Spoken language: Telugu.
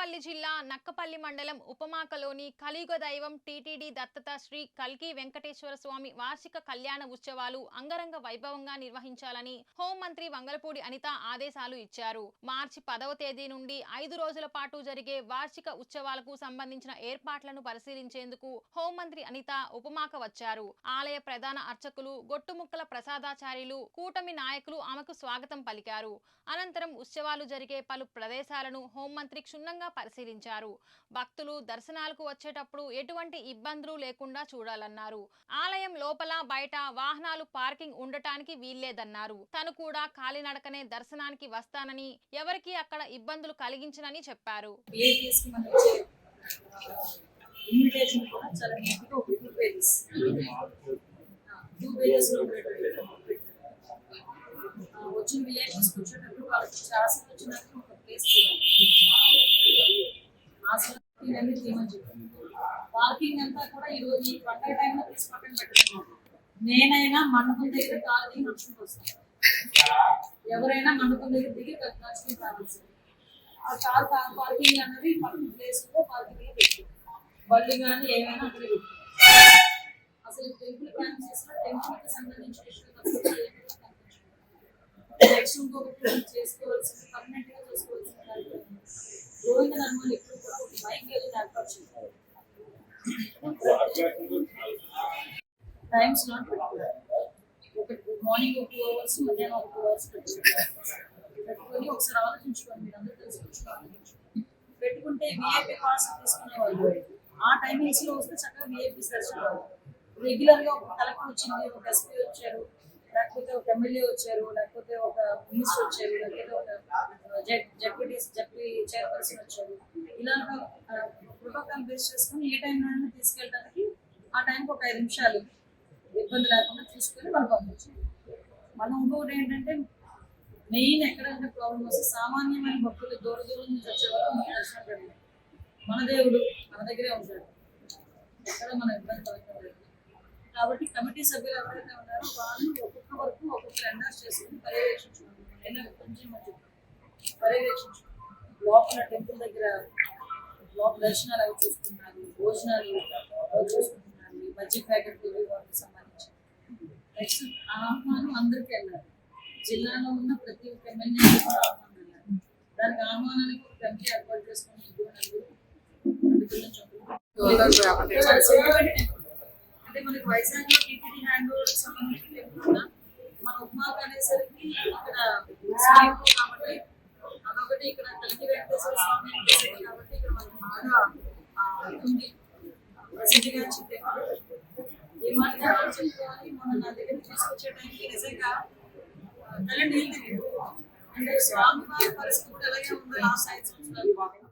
అనకాపల్లి జిల్లా నక్కపల్లి మండలం ఉపమాకలోని కలియుగ దైవం టీటీడీ దత్తత శ్రీ కల్కి వెంకటేశ్వర స్వామి వార్షిక కళ్యాణ ఉత్సవాలు అంగరంగ వైభవంగా నిర్వహించాలని హోంమంత్రి వంగలపూడి అనిత ఆదేశాలు ఇచ్చారు. మార్చి పదవ తేదీ నుండి ఐదు రోజుల పాటు జరిగే వార్షిక ఉత్సవాలకు సంబంధించిన ఏర్పాట్లను పరిశీలించేందుకు హోంమంత్రి అనిత ఉపమాక వచ్చారు. ఆలయ ప్రధాన అర్చకులు గొట్టుముక్కల ప్రసాదాచార్యులు కూటమి నాయకులు ఆమెకు స్వాగతం పలికారు. అనంతరం ఉత్సవాలు జరిగే పలు ప్రదేశాలను హోంమంత్రి క్షుణ్ణంగా పరిశీలించారు. భక్తులు దర్శనాలకు వచ్చేటప్పుడు ఎటువంటి ఇబ్బందులు లేకుండా చూడాలన్నారు. ఆలయం లోపల బయట వాహనాలు పార్కింగ్ ఉండటానికి వీల్లేదన్నారు. తను కూడా కాలినడకనే దర్శనానికి వస్తానని ఎవరికి అక్కడ ఇబ్బందులు కలిగించనని చెప్పారు. ఇన్విటేషన్ కూడా చాలా నీట్గా ఒక టూ పేజెస్ టూ పేజెస్ వచ్చిన విలేజెస్ వచ్చేటప్పుడు వాళ్ళకి చాలా వచ్చినట్టు ఒక ప్లేస్ చూడాలి. అసలు ఇవన్నీ తీయమని చెప్పాను. పార్కింగ్ అంతా కూడా ఈ రోజు ఈ పండుగ టైంలో తీసి పక్కన పెట్టుకున్నాం. నేనైనా మండపం దగ్గర కాలు దిగి నడుచుకుంటూ వస్తాను. ఎవరైనా మండపం దగ్గర దిగి నడుచుకుని రావాల్సింది ఆ కార్ పార్కింగ్ అన్నది పక్కన ప్లేస్లో పార్కింగ్లో పెట్టు. బళ్ళు కానీ ఏమైనా అక్కడ అసలు టెంపుల్ ప్లాన్ చేసిన టెంపుల్కి సంబంధించిన ఇష్యూ నెక్స్ట్ ఇంకొకటి చేసుకోవాల్సింది పర్మనెంట్గా చేసుకోవాల్సింది గోవింద నర్మలు ఎప్పుడు కూడా ఒక గుడ్ మార్నింగ్ ఒక టూ అవర్స్ మధ్యాహ్నం ఒక టూ అవర్స్ పెట్టుకోవాలి పెట్టుకొని ఒకసారి ఆలోచించుకోండి మీరు అందరూ తెలుసుకోవాలి పెట్టుకుంటే విఐపి పాస్ తీసుకునే వాళ్ళు ఆ టైమింగ్స్లో వస్తే చక్కగా విఐపి దర్శనం రెగ్యులర్గా ఒక కలెక్టర్ వచ్చింది ఒక ఎస్పీ వచ్చారు లేకపోతే ఒక ఎమ్మెల్యే వచ్చారు లేకపోతే ఒక మినిస్టర్ వచ్చారు లేకపోతే ఒక జడ్పీ జడ్పీ చైర్పర్సన్ వచ్చారు. ఇలాగ ప్రోటోకాల్ బేస్ చేసుకొని ఏ టైంలో తీసుకెళ్ళడానికి ఆ టైంకి ఒక ఐదు నిమిషాలు ఇబ్బంది లేకుండా తీసుకొని మనం పంపించాలి మనం ఇంకొకటి ఏంటంటే మెయిన్ ఎక్కడైనా ప్రాబ్లం వస్తే సామాన్యమైన భక్తులు దూర దూరం నుంచి వచ్చేవాళ్ళు మనకి దర్శనం పెట్టలేదు మన దేవుడు మన దగ్గరే ఉంటాడు. ఎక్కడ మనం ఇబ్బంది పడక్కర్లేదు. కాబట్టి కమిటీ సభ్యులు ఎవరైతే ఉన్నారో వాళ్ళు ఒక్కొక్క వరకు ఒక్కొక్కరు ఎండార్స్ చేసుకుని పర్యవేక్షించుకోండి. నేను కొంచెం మంచి పర్యవేక్షించుకుంటారు లోపల టెంపుల్ దగ్గర దర్శనాలు అవి చూసుకున్నారు భోజనాలు అవి చూసుకుంటున్నారు ఈ మధ్య ప్యాకెట్ వాటికి సంబంధించి నెక్స్ట్ ఆహ్వానం అందరికీ వెళ్ళాలి. జిల్లాలో ఉన్న ప్రతి ఒక్క ఎమ్మెల్యే ఆహ్వానం వెళ్ళాలి. దానికి ఆహ్వానానికి ఒక కమిటీ ఏర్పాటు చేసుకుని అంటే మనకి వైజాగ్లో టీటీడీ హ్యాండ్ ఓవర్ సంబంధించి మన ఉప్మాకు అనేసరికి ఇక్కడ కాబట్టి అదొకటి ఇక్కడ కలిగి వెంకటేశ్వర స్వామి అనేసరికి కాబట్టి ఇక్కడ మనకి బాగా ఆ, ఉంది. ప్రసిద్ధిగా టెంపుల్ ఈ మాట ఎవరు మొన్న నా దగ్గర తీసుకొచ్చే టైంకి నిజంగా తల నీళ్ళు అంటే స్వామి వారి పరిస్థితి కూడా అలాగే ఉంది లాస్ట్ ఐదు